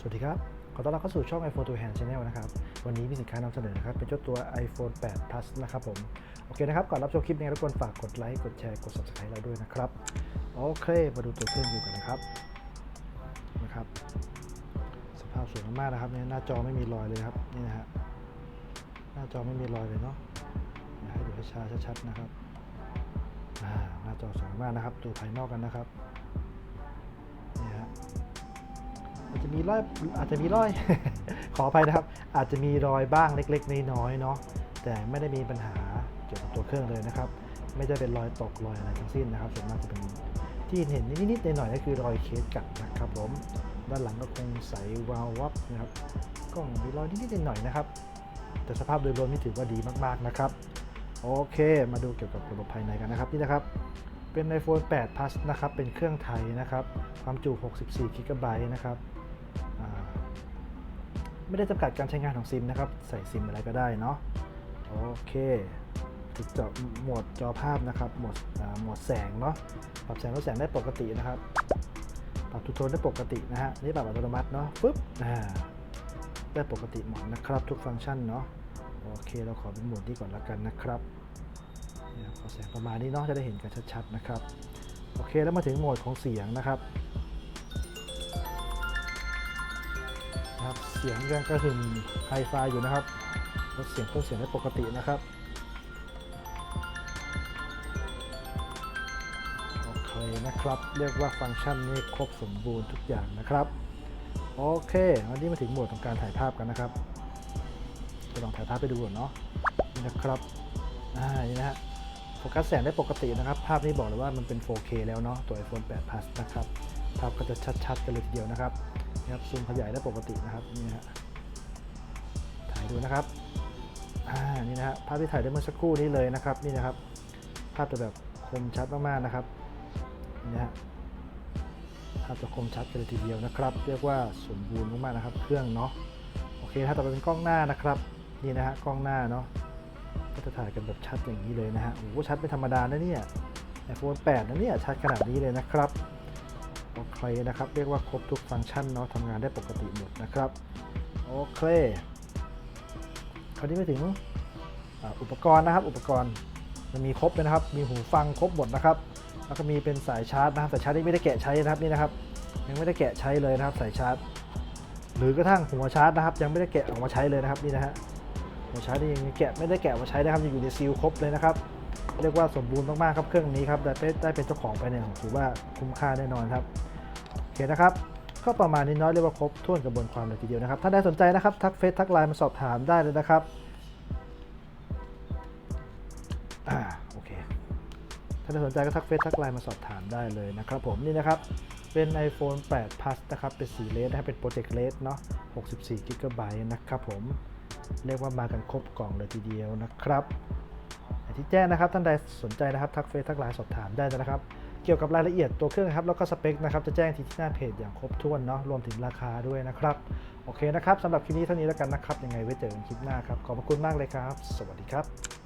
สวัสดีครับ ขอต้อนรับเข้าสู่ช่อง iPhone to Hand Channel นะครับ วันนี้มีสินค้านำเสนอนะครับ เป็นเจ้าตัว iPhone 8 Plus นะครับผม โอเคนะครับ ก่อนรับชมคลิปนี้รบกวนฝากกดไลค์ กดแชร์ กด Subscribe เราด้วยนะครับ โอเค มาดูตัวเครื่องอยู่กันนะครับ นะครับ สภาพสวยมากๆนะครับเนี่ยหน้าจอไม่มีรอยเลยครับ นี่นะฮะ หน้าจอไม่มีรอยเลยเนาะให้ดูให้ช้าชัดๆนะครับ หน้าจอสวยมากนะครับ ดูภายนอกกันนะครับ จจะมีรอยอาจจะมีรอย ขออภัยนะครับ อาจจะมีรอยบ้างเล็ก ๆ น้อยๆเนาะแต่ไม่ได้มีปัญหาเกี่ยวกับตัวเครื่องเลยนะครับ ไม่ได้เป็นรอยตกรอยอะไรทั้งสิ้นนะครับส่วนมากจะเป็นที่เห็นนิดๆหน่อยๆก็คือรอยเคสกัดนะครับผมด้านหลังก็คงใสวาววับนะครับกล้องมีรอยนิดๆหน่อยๆนะครับ แต่สภาพโดยรวมนี่ถือว่าดีมากๆนะครับโอเค มาดูเกี่ยวกับระบบภายในกันนะครับนี่นะครับ เป็น iPhone 8 Plus นะครับ เป็นเครื่องไทยนะครับ ความจุ 64 g b นะครับ ไม่ได้จำกัดการใช้งานของซิมนะครับ ใส่ซิมอะไรก็ได้เนาะโอเคติดจอโหมดจอภาพนะครับโหมดโหมดแสงเนาะปรับแสงลดแสงได้ปกตินะครับปรับทูโทนได้ปกตินะฮะนี่ปรับอัตโนมัติเนาะปึ๊บอ่าได้ปกติหมดนะครับทุกฟังก์ชันเนาะโอเคเราขอเป็นโหมดนี้ก่อนล้วกันนะครับขอแสงประมาณนี้เนาะจะได้เห็นกันชัดๆนะครับโอเคแล้วมาถึงโหมดของเสียงนะครับ นะครับ เสียงยังกระหึ่มไฮไฟอยู่นะครับลดเสียงเพิ่มเสียงได้ปกตินะครับโอเคนะครับ เรียกว่าฟังก์ชันนี้ครบสมบูรณ์ทุกอย่างนะครับ โอเค วันนี้มาถึงโหมดของการถ่ายภาพกันนะครับจะลองถ่ายภาพไปดูก่อนเนาะนี่นะครับอ่านี่นะฮะโฟกัสแสงได้ปกตินะครับ ภาพนี้บอกเลยว่ามันเป็น 4K แล้วเนาะตัว iPhone 8 Plus นะครับ ภาพก็จะชัดๆกันเลยทีเดียวนะครับนี่ครับซูมขยายได้ปกตินะครับนี่ฮะถ่ายดูนะครับอ่านี่นะฮะภาพที่ถ่ายได้เมื่อสักครู่นี้เลยนะครับนี่นะครับ ภาพจะแบบคมชัดมากๆนะครับนี่ฮะภาพจะคมชัดกันเลยทีเดียวนะครับ เรียกว่าสมบูรณ์มากๆนะครับ เครื่องเนาะโอเคถ้าต่อไปเป็นกล้องหน้านะครับนี่นะฮะกล้องหน้าเนาะก็จะถ่ายกันแบบชัดอย่างนี้เลยนะฮะโอ้โหชัดเป็นธรรมดานะเนี่ย iPhone 8นะเนี่ยชัดขนาดนี้เลยนะครับ โอเคนะครับ เรียกว่าครบทุกฟังก์ชันเนาะทำงานได้ปกติหมดนะครับ โอเค คราวนี้ไปถึงอ,อุปกรณ์นะครับ อุปกรณ์มันมีครบเลยนะครับ มีหูฟังครบหมดนะครับ แล้วก็มีเป็นสายชาร์จนะครับ สายชาร์จนี่ไม่ได้แกะใช้นะครับนี่นะครับ ยังไม่ได้แกะใช้เลยนะครับ สายชาร์จ หรือกระทั่งหัวชาร์จนะครับ ยังไม่ได้แกะออกมาใช้เลยนะครับนี่นะฮะ หัวชาร์จนี่ยังแกะไม่ได้แกะมาใช้นะครับยังอยู่ในซีลครบเลยนะครับ เรียกว่าสมบูรณ์มากๆครับเครื่องนี้ครับได้เป็นได้เป็นเจ้าของไปเนี่ยถือว่าคุ้มค่าแน่นอนครับ เคนะครับก็ประมาณนี้น้อยเรียกว่าครบถ้วนกระบวนความเลยทีเดียวนะครับถ้าได้สนใจนะครับทักเฟซทักไลน์มาสอบถามได้เลยนะครับอ่าโอเคถ้าได้สนใจก็ทักเฟซทักไลน์มาสอบถามได้เลยนะครับผมนี่นะครับเป็น iPhone 8 Plus นะครับ เป็นสีเลสนะครับ เป็น Project Red เนาะ64 g b นะครับผม เรียกว่ามากันครบกล่องเลยทีเดียวนะครับอย่างที่แจ้งนะครับ ท่านใดสนใจนะครับ ทักเฟซทักไลน์สอบถามได้นะครับ กี่ยวกับรายละเอียดตัวเครื่องครับแล้วก็สเปคนะครับจะแจ้งที่ที่หน้าเพจอย่างครบถ้วนเนาะรวมถึงราคาด้วยนะครับ โอเคนะครับสำหรับคลิปนี้เท่านี้แล้วกันนะครับยังไงไว้เจอกันคลิปหน้าครับขอบคุณมากเลยครับ สวัสดีครับ